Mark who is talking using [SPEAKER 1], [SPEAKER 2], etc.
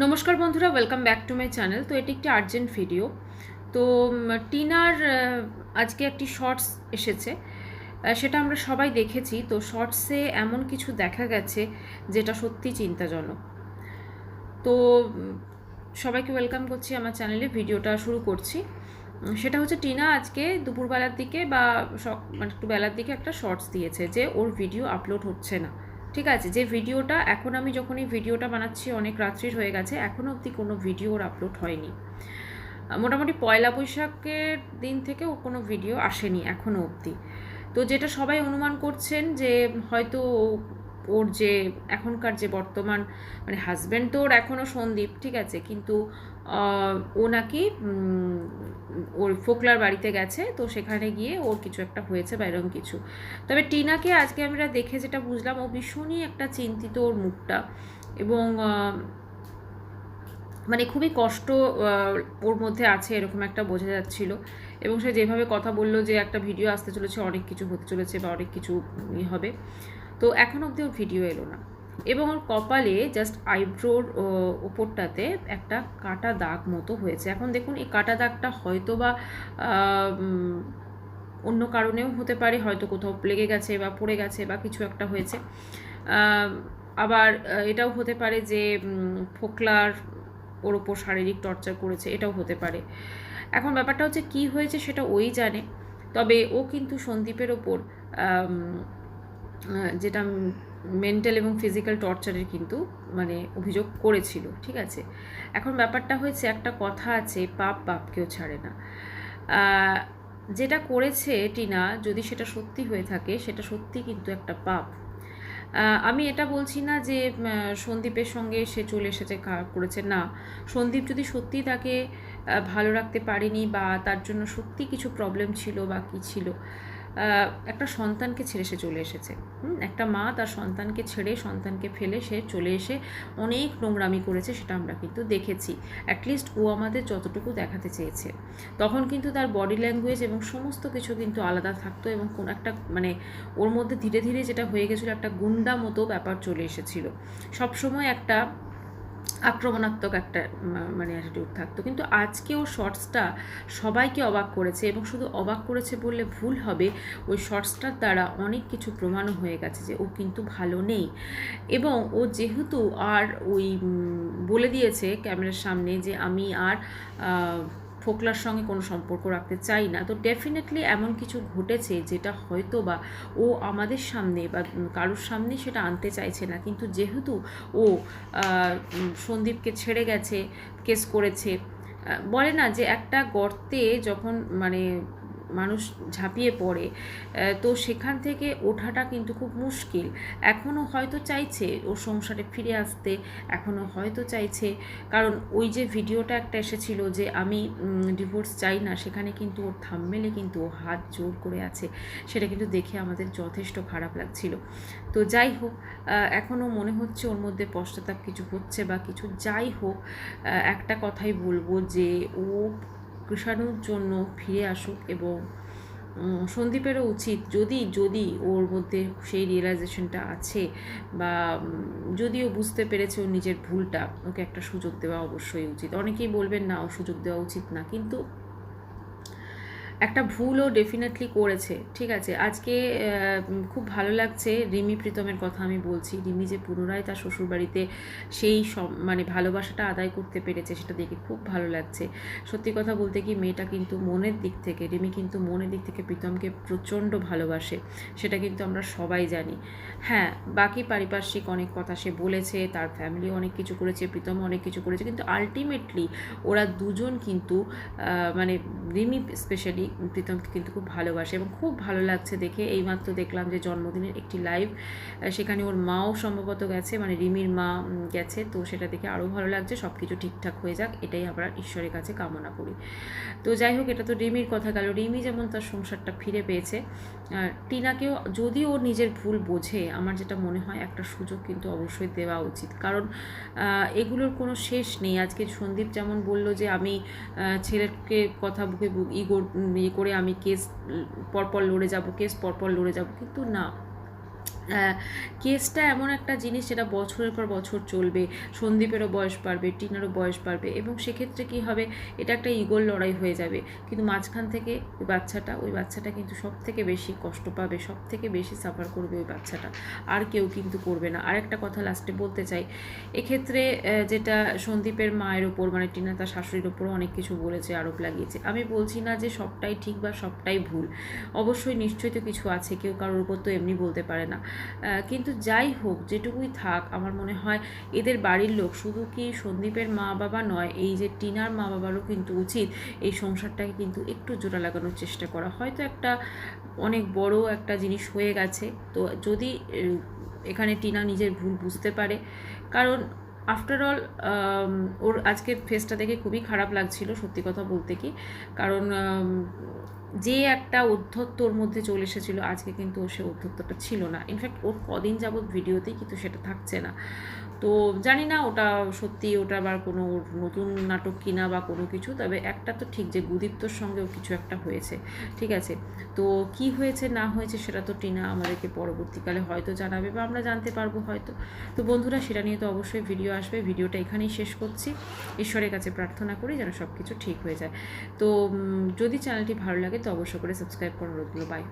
[SPEAKER 1] নমস্কার বন্ধুরা welcome back to my channel তো এটি একটি আর্জেন্ট ভিডিও তো টিনার আজকে একটি শর্টস এসেছে। সেটা আমরা সবাই দেখেছি। তো শর্টসে এমন কিছু দেখা গেছে যেটা সত্যি চিন্তাজনক। তো সবাইকে ওয়েলকাম করছি আমার চ্যানেলে ভিডিওটা শুরু করছি। সেটা হচ্ছে টিনা আজকে দুপুরবেলার দিকে বা মানে একটু বেলার দিকে একটা শর্টস দিয়েছে যে ওর ভিডিও আপলোড হচ্ছে না। ঠিক আছে, যে ভিডিওটা এখন আমি যখন এই ভিডিওটা বানাচ্ছি অনেক রাত্রির হয়ে গেছে এখনও অবধি কোনো ভিডিও ওর আপলোড হয়নি। মোটামুটি পয়লা বৈশাখের দিন থেকে ও কোনো ভিডিও আসেনি এখনও অবধি। তো যেটা সবাই অনুমান করছেন যে হয়তো ওর যে এখনকার যে বর্তমান মানে হাজব্যান্ড তো ওর এখনও সন্দীপ, ঠিক আছে, কিন্তু ও নাকি ওর ফোকলার বাড়িতে গেছে, তো সেখানে গিয়ে ওর কিছু একটা হয়েছে বা এরকম কিছু। তবে টিনাকে আজকে আমরা দেখে যেটা বুঝলাম, ও ভীষণই একটা চিন্তিত ওর মুখটা। এবং মানে খুবই কষ্ট ওর মধ্যে আছে এরকম একটা বোঝা যাচ্ছিল। এবং সে যেভাবে কথা বলল যে একটা ভিডিও আসতে চলেছে, অনেক কিছু হতে চলেছে বা অনেক কিছু ই হবে। তো এখন অবধি ওর ভিডিও এলো না। এবং ওর কপালে জাস্ট আইব্রোর ওপরটাতে একটা কাটা দাগ মতো হয়েছে। এখন দেখুন, এই কাটা দাগটা হয়তো বা অন্য কারণেও হতে পারে, হয়তো কোথাও লেগে গেছে বা পড়ে গেছে বা কিছু একটা হয়েছে। আবার এটাও হতে পারে যে ফোকলার ওর ওপর শারীরিক টর্চার করেছে, এটাও হতে পারে। এখন ব্যাপারটা হচ্ছে কি হয়েছে সেটা ওই জানে। তবে ও কিন্তু সন্দীপের ওপর যেটা মেন্টাল এবং ফিজিক্যাল টর্চারের কিন্তু মানে অভিযোগ করেছিল, ঠিক আছে? এখন ব্যাপারটা হয়েছে, একটা কথা আছে, পাপ পাপকেও ছাড়ে না। যেটা করেছে টিনা, যদি সেটা সত্যি হয়ে থাকে, সেটা সত্যি কিন্তু একটা পাপ। আমি এটা বলছি না যে সন্দীপের সঙ্গে সে চলে এসেছে করেছে, না। সন্দীপ যদি সত্যি তাকে ভালো রাখতে পারেনি বা তার জন্য সত্যি কিছু প্রবলেম ছিল বা কী ছিল একটা সন্তানকে ছেড়ে সে চলে এসেছে। একটা মা তার সন্তানকে ছেড়ে, সন্তানকে ফেলে সে চলে এসে অনেক নোংরামি করেছে সেটা আমরা কিন্তু দেখেছি। অ্যাটলিস্ট ও আমাদের যতটুকু দেখাতে চেয়েছে। তখন কিন্তু তার বডি ল্যাঙ্গুয়েজ এবং সমস্ত কিছু কিন্তু আলাদা থাকতো এবং কোন একটা মানে ওর মধ্যে ধীরে ধীরে যেটা হয়ে গেছিল, একটা গুন্ডা মতো ব্যাপার চলে এসেছিল। সবসময় একটা আক্রমণাত্মক একটা মানে অ্যাটিটিউড থাকতো। কিন্তু আজকে ও শর্টসটা সবাইকে অবাক করেছে এবং শুধু অবাক করেছে বললে ভুল হবে, ওই শর্টসটার দ্বারা অনেক কিছু প্রমাণও হয়ে গেছে যে ও কিন্তু ভালো নেই। এবং ও যেহেতু আর ওই বলে দিয়েছে ক্যামেরার সামনে যে আমি আর ফোকলার সঙ্গে কোনো সম্পর্ক রাখতে চাই না। তো ডেফিনেটলি এমন কিছু ঘটেছে যেটা হয়তো বা ও আমাদের সামনে বা কারোর সামনে সেটা আনতে চাইছে না। কিন্তু যেহেতু ও সন্দীপকে ছেড়ে গেছে, কেস করেছে বলে না যে একটা গর্তে যখন মানে মানুষ ঝাঁপিয়ে পড়ে তো সেখান থেকে ওঠাটা কিন্তু খুব মুশকিল। এখনও হয়তো চাইছে ওর সংসারে ফিরে আসতে, এখনও হয়তো চাইছে। কারণ ওই যে ভিডিওটা একটা এসেছিল যে আমি ডিভোর্স চাই না, সেখানে কিন্তু ওর থাম্মেলে কিন্তু ও হাত জোর করে আছে। সেটা কিন্তু দেখে আমাদের যথেষ্ট খারাপ লাগছিল। তো যাই হোক এখনও মনে হচ্ছে ওর মধ্যে পশ্চাতাপ কিছু হচ্ছে বা কিছু। যাই হোক একটা কথাই বলব যে ও কৃষাণুর জন্য ফিরে আসুক এবং সন্দীপেরও উচিত যদি যদি ওর মধ্যে সেই রিয়েলাইজেশনটা আছে বা যদিও বুঝতে পেরেছে ওর নিজের ভুলটা, ওকে একটা সুযোগ দেওয়া অবশ্যই উচিত। অনেকেই বলবেন, না, ও সুযোগ দেওয়া উচিত না। কিন্তু একটা ভুলও ডেফিনেটলি করেছে, ঠিক আছে? আজকে খুব ভালো লাগছে রিমি প্রীতমের কথা আমি বলছি। রিমি যে পুনরায় তার শ্বশুরবাড়িতে সেই মানে ভালোবাসাটা আদায় করতে পেরেছে, সেটা দেখে খুব ভালো লাগছে। সত্যি কথা বলতে কি, মেয়েটা কিন্তু মনের দিক থেকে, রিমি কিন্তু মনের দিক থেকে প্রীতমকে প্রচণ্ড ভালোবাসে, সেটা কিন্তু আমরা সবাই জানি। হ্যাঁ বাকি পারিপার্শ্বিক অনেক কথা সে বলেছে, তার ফ্যামিলি অনেক কিছু করেছে, প্রীতম অনেক কিছু করেছে, কিন্তু আলটিমেটলি ওরা দুজন কিন্তু মানে রিমি স্পেশালি প্রীতমকে কিন্তু খুব ভালোবাসে এবং খুব ভালো লাগছে দেখে। এইমাত্র দেখলাম যে জন্মদিনের একটি লাইভ সেখানে ওর মাও সম্ভবত গেছে মানে রিমির মা গেছে। তো সেটা দেখে আরও ভালো লাগছে সব কিছু ঠিকঠাক হয়ে যাক, এটাই আমরা ঈশ্বরের কাছে কামনা করি। তো যাই হোক, এটা তো রিমির কথা গেল। রিমি যেমন তার সংসারটা ফিরে পেয়েছে, আর টিনাকেও যদি ও নিজের ভুল বোঝে, আমার যেটা মনে হয় একটা সুযোগ কিন্তু অবশ্যই দেওয়া উচিত। কারণ এগুলোর কোনো শেষ নেই। আজকে সন্দীপ যেমন বলল যে, আমি ছেলেকে কথা বুকে বু- ইয়ে করে আমি কেস পরপর লড়ে যাব কেস পরপর লড়ে যাব। কিন্তু না কেসটা এমন একটা জিনিস যেটা বছরের পর বছর চলবে, সন্দীপেরও বয়স বাড়বে, টিনারও বয়স বাড়বে এবং সেক্ষেত্রে কি হবে, এটা একটা ইগোর লড়াই হয়ে যাবে। কিন্তু মাঝখান থেকে ওই বাচ্চাটা ওই বাচ্চাটা কিন্তু সব থেকে বেশি কষ্ট পাবে সব থেকে বেশি সাফার করবে ওই বাচ্চাটা। আর কেউ কিন্তু করবে না। আর একটা কথা লাস্টে বলতে চাই, এক্ষেত্রে যেটা সন্দীপের মায়ের ওপর মানে টিনা তার শাশুড়ির ওপরও অনেক কিছু বলেছে, আরোপ লাগিয়েছে। আমি বলছি না যে সবটাই ঠিক বা সবটাই ভুল। অবশ্যই নিশ্চয়ই তো কিছু আছে, কেউ কারোর উপর তো এমনি বলতে পারে না। কিন্তু যাই হোক, যেটুকুই থাক, আমার মনে হয় এদের বাড়ির লোক শুধু কি সন্দীপের মা বাবা নয়, এই যে টিনার মা বাবারও কিন্তু উচিত এই সংসারটাকে কিন্তু একটু জোড়া লাগানোর চেষ্টা করা। হয়তো একটা অনেক বড় একটা জিনিস হয়ে গেছে, তো যদি এখানে টিনা নিজের ভুল বুঝতে পারে, কারণ আফটার অল ওর আজকের ফেসটা দেখে খুবই খারাপ লাগছিল, সত্যি কথা বলতে কি। কারণ যে একটা অধ্যত্ত ওর মধ্যে চলে এসেছিল, আজকে কিন্তু সে অধ্যত্তটা ছিল না। ইনফ্যাক্ট ওর কদিন যাবৎ ভিডিওতেই কিন্তু সেটা থাকছে না। তো জানি না ওটা সত্যি ওটা আবার কোনো নতুন নাটক কিনা বা কোনো কিছু, তবে একটা তো ঠিক যে গুদীপ্তর সঙ্গেও কিছু একটা হয়েছে, ঠিক আছে? তো কি হয়েছে, না হয়েছে সেটা তো টিনা আমাদেরকে পরবর্তীকালে হয়তো জানাবে বা আমরা জানতে পারব হয়তো। তো বন্ধুরা, সেটা নিয়ে তো অবশ্যই ভিডিও আসবে। ভিডিওটা এখানেই শেষ করছি। ঈশ্বরের কাছে প্রার্থনা করি যেন সব কিছু ঠিক হয়ে যায়। তো যদি চ্যানেলটি ভালো লাগে তো অবশ্যই করে সাবস্ক্রাইব করার রইল বাই